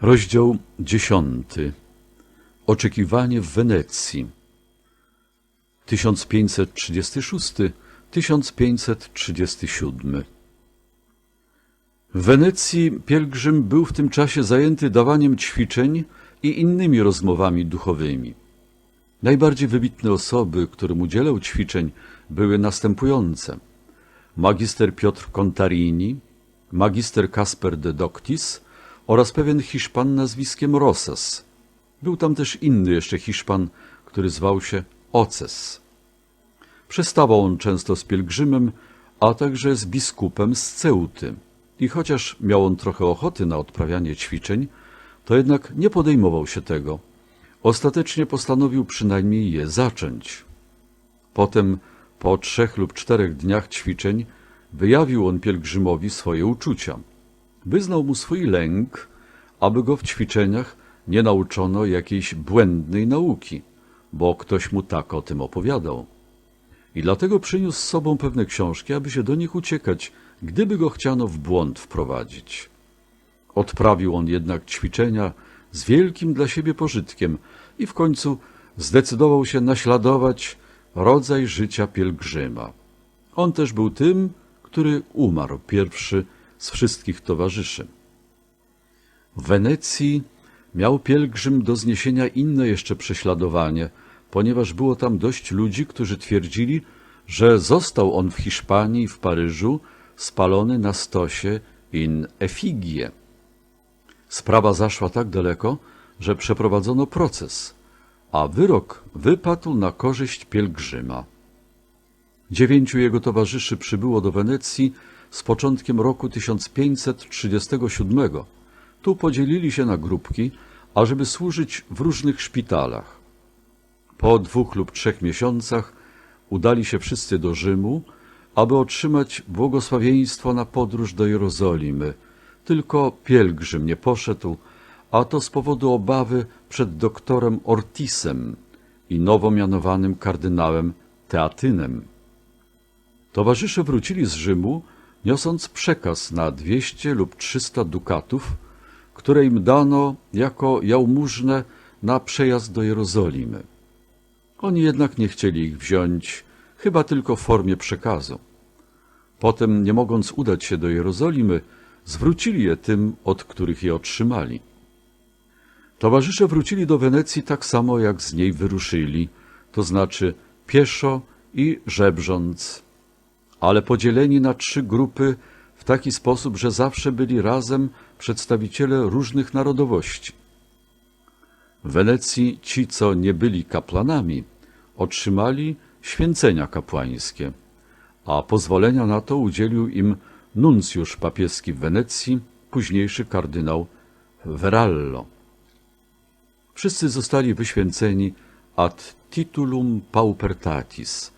Rozdział dziesiąty. Oczekiwanie w Wenecji. 1536-1537. W Wenecji pielgrzym był w tym czasie zajęty dawaniem ćwiczeń i innymi rozmowami duchowymi. Najbardziej wybitne osoby, którym udzielał ćwiczeń, były następujące. Magister Piotr Contarini, magister Kasper de Doctis oraz pewien Hiszpan nazwiskiem Rosas. Był tam też inny jeszcze Hiszpan, który zwał się Oces. Przestawał on często z pielgrzymem, a także z biskupem z Ceuty. I chociaż miał on trochę ochoty na odprawianie ćwiczeń, to jednak nie podejmował się tego. Ostatecznie postanowił przynajmniej je zacząć. Potem, po trzech lub czterech dniach ćwiczeń, wyjawił on pielgrzymowi swoje uczucia. Wyznał mu swój lęk, aby go w ćwiczeniach nie nauczono jakiejś błędnej nauki, bo ktoś mu tak o tym opowiadał. I dlatego przyniósł z sobą pewne książki, aby się do nich uciekać, gdyby go chciano w błąd wprowadzić. Odprawił on jednak ćwiczenia z wielkim dla siebie pożytkiem i w końcu zdecydował się naśladować rodzaj życia pielgrzyma. On też był tym, który umarł pierwszy z wszystkich towarzyszy. W Wenecji miał pielgrzym do zniesienia inne jeszcze prześladowanie, ponieważ było tam dość ludzi, którzy twierdzili, że został on w Hiszpanii w Paryżu spalony na stosie in effigie. Sprawa zaszła tak daleko, że przeprowadzono proces, a wyrok wypadł na korzyść pielgrzyma. Dziewięciu jego towarzyszy przybyło do Wenecji z początkiem roku 1537. Tu podzielili się na grupki, ażeby służyć w różnych szpitalach. Po dwóch lub trzech miesiącach udali się wszyscy do Rzymu, aby otrzymać błogosławieństwo na podróż do Jerozolimy. Tylko pielgrzym nie poszedł, a to z powodu obawy przed doktorem Ortisem i nowo mianowanym kardynałem Teatynem. Towarzysze wrócili z Rzymu, niosąc przekaz na dwieście lub trzysta dukatów, które im dano jako jałmużnę na przejazd do Jerozolimy. Oni jednak nie chcieli ich wziąć, chyba tylko w formie przekazu. Potem, nie mogąc udać się do Jerozolimy, zwrócili je tym, od których je otrzymali. Towarzysze wrócili do Wenecji tak samo, jak z niej wyruszyli, to znaczy pieszo i żebrząc, ale podzieleni na trzy grupy w taki sposób, że zawsze byli razem przedstawiciele różnych narodowości. W Wenecji ci, co nie byli kaplanami, otrzymali święcenia kapłańskie, a pozwolenia na to udzielił im nuncjusz papieski w Wenecji, późniejszy kardynał Verallo. Wszyscy zostali wyświęceni ad titulum paupertatis,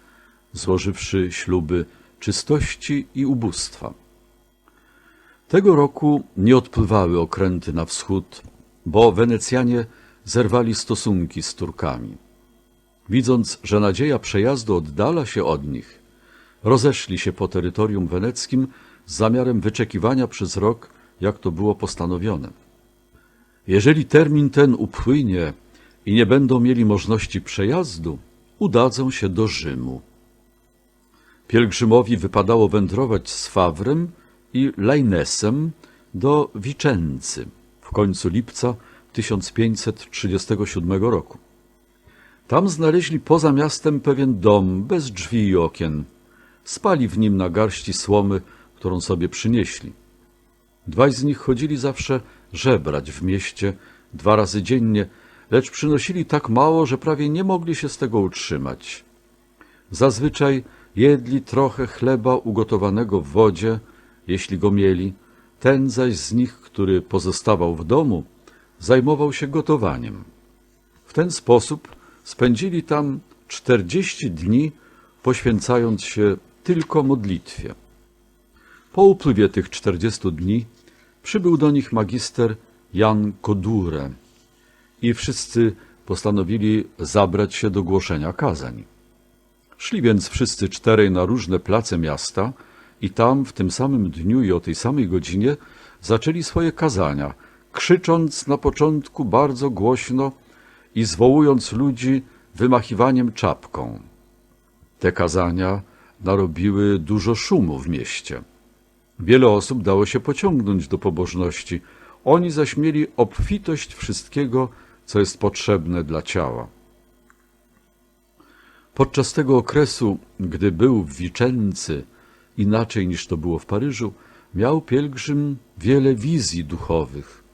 złożywszy śluby czystości i ubóstwa. Tego roku nie odpływały okręty na wschód, bo Wenecjanie zerwali stosunki z Turkami. Widząc, że nadzieja przejazdu oddala się od nich, rozeszli się po terytorium weneckim z zamiarem wyczekiwania przez rok, jak to było postanowione. Jeżeli termin ten upłynie i nie będą mieli możliwości przejazdu, udadzą się do Rzymu. Pielgrzymowi wypadało wędrować z Fawrem i Lajnesem do Wiczęcy w końcu lipca 1537 roku. Tam znaleźli poza miastem pewien dom bez drzwi i okien. Spali w nim na garści słomy, którą sobie przynieśli. Dwaj z nich chodzili zawsze żebrać w mieście dwa razy dziennie, lecz przynosili tak mało, że prawie nie mogli się z tego utrzymać. Zazwyczaj jedli trochę chleba ugotowanego w wodzie, jeśli go mieli, ten zaś z nich, który pozostawał w domu, zajmował się gotowaniem. W ten sposób spędzili tam czterdzieści dni, poświęcając się tylko modlitwie. Po upływie tych czterdziestu dni przybył do nich magister Jan Kodure i wszyscy postanowili zabrać się do głoszenia kazań. Szli więc wszyscy czterej na różne place miasta i tam w tym samym dniu i o tej samej godzinie zaczęli swoje kazania, krzycząc na początku bardzo głośno i zwołując ludzi wymachiwaniem czapką. Te kazania narobiły dużo szumu w mieście. Wiele osób dało się pociągnąć do pobożności, oni zaś mieli obfitość wszystkiego, co jest potrzebne dla ciała. Podczas tego okresu, gdy był w Wiczęcy, inaczej niż to było w Paryżu, miał pielgrzym wiele wizji duchowych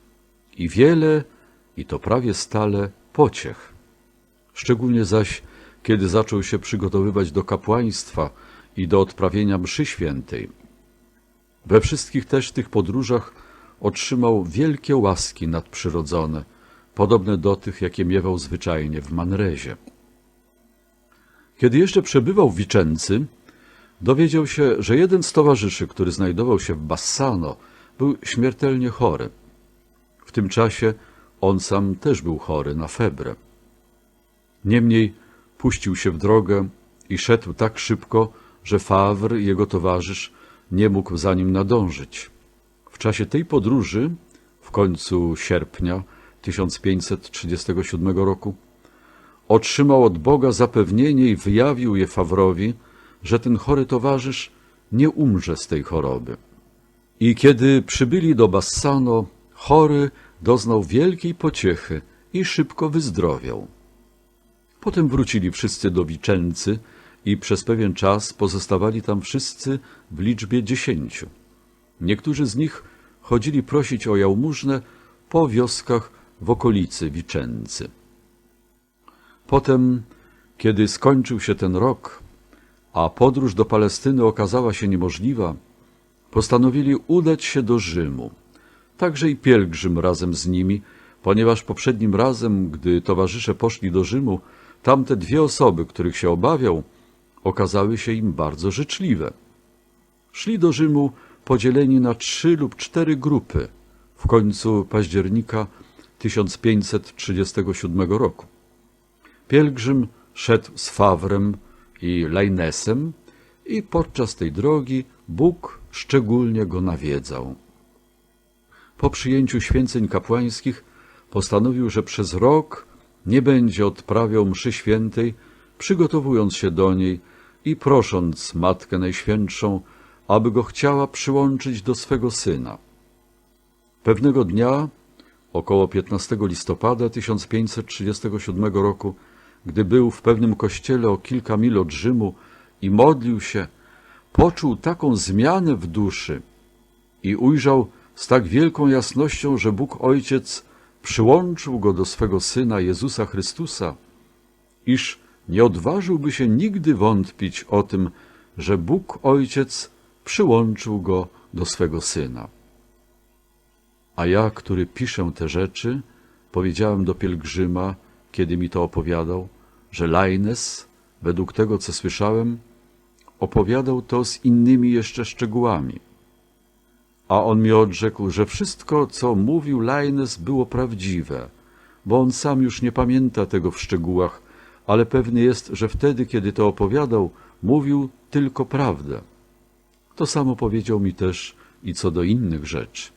i wiele, i to prawie stale, pociech. Szczególnie zaś, kiedy zaczął się przygotowywać do kapłaństwa i do odprawienia mszy świętej. We wszystkich też tych podróżach otrzymał wielkie łaski nadprzyrodzone, podobne do tych, jakie miewał zwyczajnie w Manrezie. Kiedy jeszcze przebywał w Wiczęcy, dowiedział się, że jeden z towarzyszy, który znajdował się w Bassano, był śmiertelnie chory. W tym czasie on sam też był chory na febrę. Niemniej puścił się w drogę i szedł tak szybko, że Favre, jego towarzysz, nie mógł za nim nadążyć. W czasie tej podróży, w końcu sierpnia 1537 roku, otrzymał od Boga zapewnienie i wyjawił je Fawrowi, że ten chory towarzysz nie umrze z tej choroby. I kiedy przybyli do Bassano, chory doznał wielkiej pociechy i szybko wyzdrowiał. Potem wrócili wszyscy do Wiczęcy i przez pewien czas pozostawali tam wszyscy w liczbie dziesięciu. Niektórzy z nich chodzili prosić o jałmużnę po wioskach w okolicy Wiczęcy. Potem, kiedy skończył się ten rok, a podróż do Palestyny okazała się niemożliwa, postanowili udać się do Rzymu. Także i pielgrzym razem z nimi, ponieważ poprzednim razem, gdy towarzysze poszli do Rzymu, tamte dwie osoby, których się obawiał, okazały się im bardzo życzliwe. Szli do Rzymu podzieleni na trzy lub cztery grupy w końcu października 1537 roku. Pielgrzym szedł z Fawrem i Lajnesem i podczas tej drogi Bóg szczególnie go nawiedzał. Po przyjęciu święceń kapłańskich postanowił, że przez rok nie będzie odprawiał mszy świętej, przygotowując się do niej i prosząc Matkę Najświętszą, aby go chciała przyłączyć do swego syna. Pewnego dnia, około 15 listopada 1537 roku, gdy był w pewnym kościele o kilka mil od Rzymu i modlił się, poczuł taką zmianę w duszy i ujrzał z tak wielką jasnością, że Bóg Ojciec przyłączył go do swego Syna Jezusa Chrystusa, iż nie odważyłby się nigdy wątpić o tym, że Bóg Ojciec przyłączył go do swego Syna. A ja, który piszę te rzeczy, powiedziałem do pielgrzyma, kiedy mi to opowiadał, że Lajnes, według tego, co słyszałem, opowiadał to z innymi jeszcze szczegółami. A on mi odrzekł, że wszystko, co mówił Lajnes, było prawdziwe, bo on sam już nie pamięta tego w szczegółach, ale pewny jest, że wtedy, kiedy to opowiadał, mówił tylko prawdę. To samo powiedział mi też i co do innych rzeczy.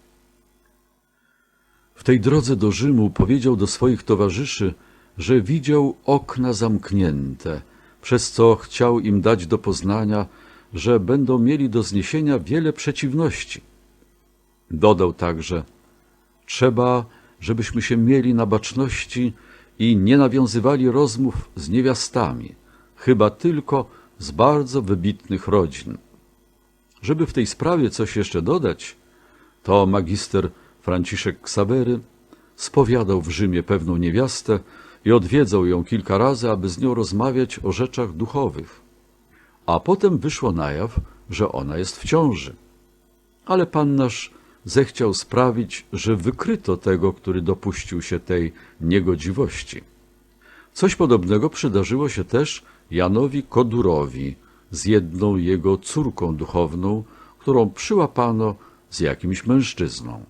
W tej drodze do Rzymu powiedział do swoich towarzyszy, że widział okna zamknięte, przez co chciał im dać do poznania, że będą mieli do zniesienia wiele przeciwności. Dodał także, trzeba, żebyśmy się mieli na baczności i nie nawiązywali rozmów z niewiastami, chyba tylko z bardzo wybitnych rodzin. Żeby w tej sprawie coś jeszcze dodać, to magister Franciszek Ksawery spowiadał w Rzymie pewną niewiastę i odwiedzał ją kilka razy, aby z nią rozmawiać o rzeczach duchowych. A potem wyszło na jaw, że ona jest w ciąży. Ale pan nasz zechciał sprawić, że wykryto tego, który dopuścił się tej niegodziwości. Coś podobnego przydarzyło się też Janowi Kodurowi z jedną jego córką duchowną, którą przyłapano z jakimś mężczyzną.